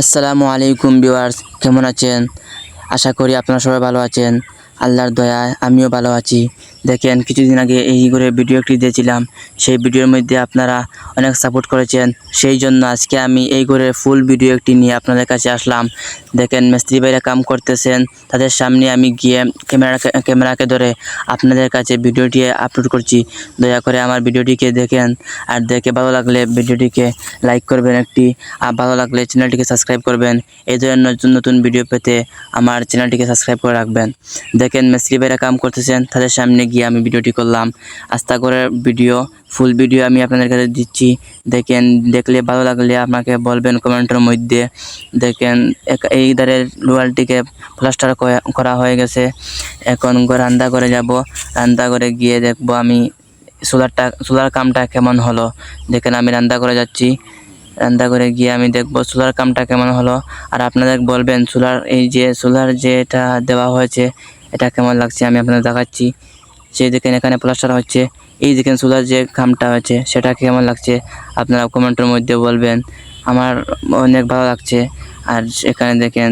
আসসালামু আলাইকুম ভিউয়ার্স কেমন আছেন? আশা করি আপনারা সবাই ভালো আছেন। আল্লাহর দয়ায় আমিও ভালো আছি। দেখেন, কিছুদিন আগে এই করে ভিডিও একটি দিয়েছিলাম। সেই ভিডিওর মধ্যে আপনারা অনেক সাপোর্ট করেছেন। সেই জন্য আজকে আমি এই করে ফুল ভিডিও একটি নিয়ে আপনাদের কাছে আসলাম। দেখেন, মিস্ত্রি ভাইরা কাম করতেছেন। তাদের সামনে আমি গিয়ে ক্যামেরা ক্যামেরাকে ধরে আপনাদের কাছে ভিডিওটি আপলোড করছি। দয়া করে আমার ভিডিওটিকে দেখেন। আর দেখে ভালো লাগলে ভিডিওটিকে লাইক করবেন একটি। আর ভালো লাগলে চ্যানেলটিকে সাবস্ক্রাইব করবেন। এই ধরনের নতুন নতুন ভিডিও পেতে আমার চ্যানেলটিকে সাবস্ক্রাইব করে রাখবেন। দেখেন মিস্ত্রি ভাইরা কাম করতেছেন, তাদের সামনে গিয়ে আমি ভিডিওটি করলাম। আস্তা করে ভিডিও, ফুল ভিডিও আমি আপনাদের কাছে দিচ্ছি। দেখেন, দেখলে ভালো লাগলে আমাকে বলবেন কমেন্টের মধ্যে। দেখেন এই ধারের ওয়ালটিকে প্লাস্টার করা হয়ে গেছে। এখন রান্না করে যাব। রান্না করে গিয়ে দেখব আমি সোলারটা সোলার কামটা কেমন হলো। দেখেন, আমি রান্না করে যাচ্ছি। রান্না করে গিয়ে আমি দেখব সোলার কামটা কেমন হলো। আর আপনাদের বলবেন, সোলার এই যে সোলার যেটা দেওয়া হয়েছে এটা কেমন লাগছে আমি আপনাদের দেখাচ্ছি। সেই দেখেন এখানে প্লাস্টার হচ্ছে। এই দেখেন সোলার যে খামটা হয়েছে সেটা কেমন লাগছে? আপনারা কমেন্টের মধ্যে বলবেন। আমার অনেক ভালো লাগছে। আর এখানে দেখেন